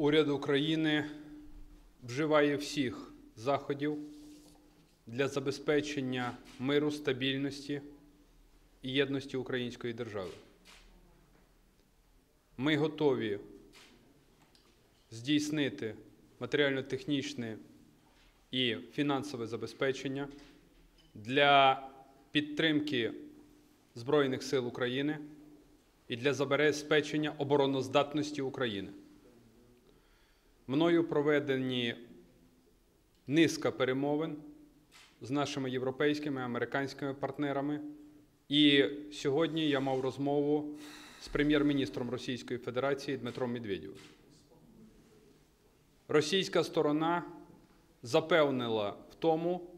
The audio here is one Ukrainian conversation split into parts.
Уряд України вживає всіх заходів для забезпечення миру, стабільності і єдності української держави. Ми готові здійснити матеріально-технічне і фінансове забезпечення для підтримки Збройних сил України і для забезпечення обороноздатності України. Мною проведені низка перемовин з нашими європейськими американськими партнерами. І сьогодні я мав розмову з прем'єр-міністром Російської Федерації Дмитром Медведєвим. Російська сторона запевнила в тому,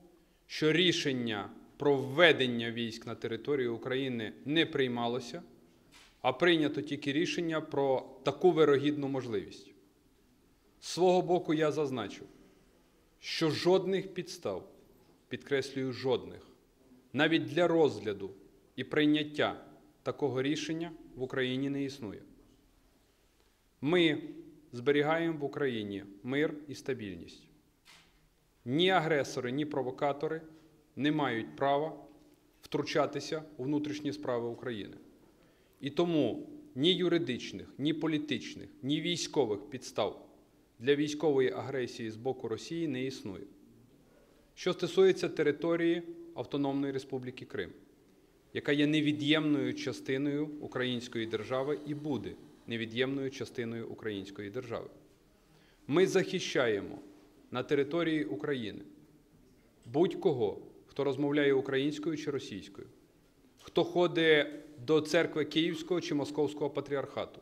що рішення про введення військ на територію України не приймалося, а прийнято тільки рішення про таку вирогідну можливість. З свого боку, я зазначив, що жодних підстав, підкреслюю, жодних, навіть для розгляду і прийняття такого рішення в Україні не існує. Ми зберігаємо в Україні мир і стабільність. Ні агресори, ні провокатори не мають права втручатися у внутрішні справи України. І тому ні юридичних, ні політичних, ні військових підстав для військової агресії з боку Росії не існує. Що стосується території Автономної Республіки Крим, яка є невід'ємною частиною української держави і буде невід'ємною частиною української держави. Ми захищаємо на території України будь-кого, хто розмовляє українською чи російською, хто ходить до церкви Київського чи Московського патріархату,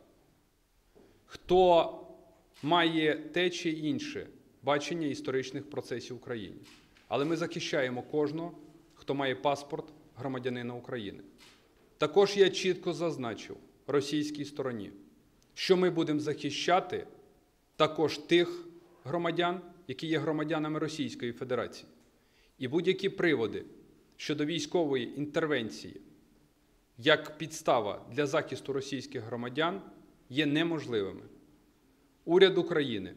хто має те чи інше бачення історичних процесів в Україні. Але ми захищаємо кожного, хто має паспорт громадянина України. Також я чітко зазначив російській стороні, що ми будемо захищати також тих громадян, які є громадянами Російської Федерації. І будь-які приводи щодо військової інтервенції як підстава для захисту російських громадян є неможливими. Уряд України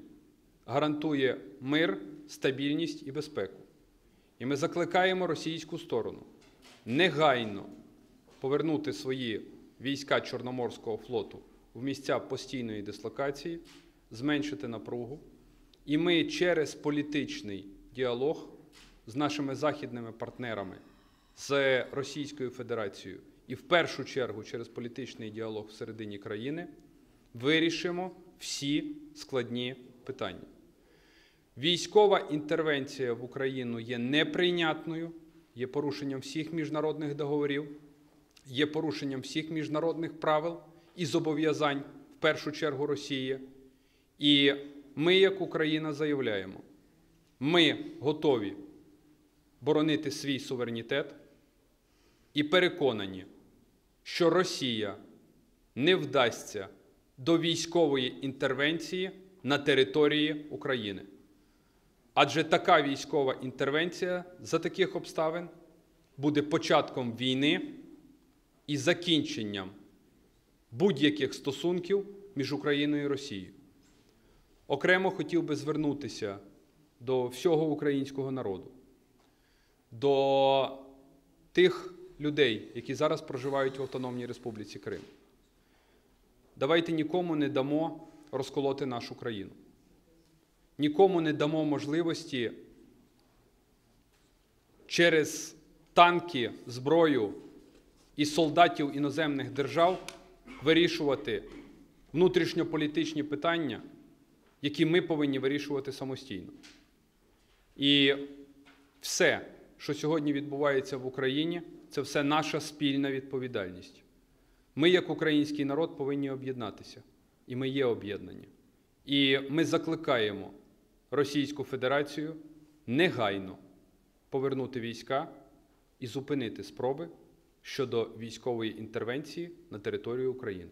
гарантує мир, стабільність і безпеку. І ми закликаємо російську сторону негайно повернути свої війська Чорноморського флоту в місця постійної дислокації, зменшити напругу. І ми через політичний діалог з нашими західними партнерами, з Російською Федерацією і в першу чергу через політичний діалог всередині країни вирішимо всі складні питання. Військова інтервенція в Україну є неприйнятною, є порушенням всіх міжнародних договорів, є порушенням всіх міжнародних правил і зобов'язань в першу чергу Росії. І ми, як Україна, заявляємо, ми готові боронити свій суверенітет і переконані, що Росія не вдасться до військової інтервенції на території України. Адже така військова інтервенція за таких обставин буде початком війни і закінченням будь-яких стосунків між Україною і Росією. Окремо хотів би звернутися до всього українського народу, до тих людей, які зараз проживають в Автономній Республіці Крим. Давайте нікому не дамо розколоти нашу країну. Нікому не дамо можливості через танки, зброю і солдатів іноземних держав вирішувати внутрішньополітичні питання, які ми повинні вирішувати самостійно. І все, що сьогодні відбувається в Україні, це все наша спільна відповідальність. Ми, як український народ, повинні об'єднатися, і ми є об'єднані. І ми закликаємо Російську Федерацію негайно повернути війська і зупинити спроби щодо військової інтервенції на територію України.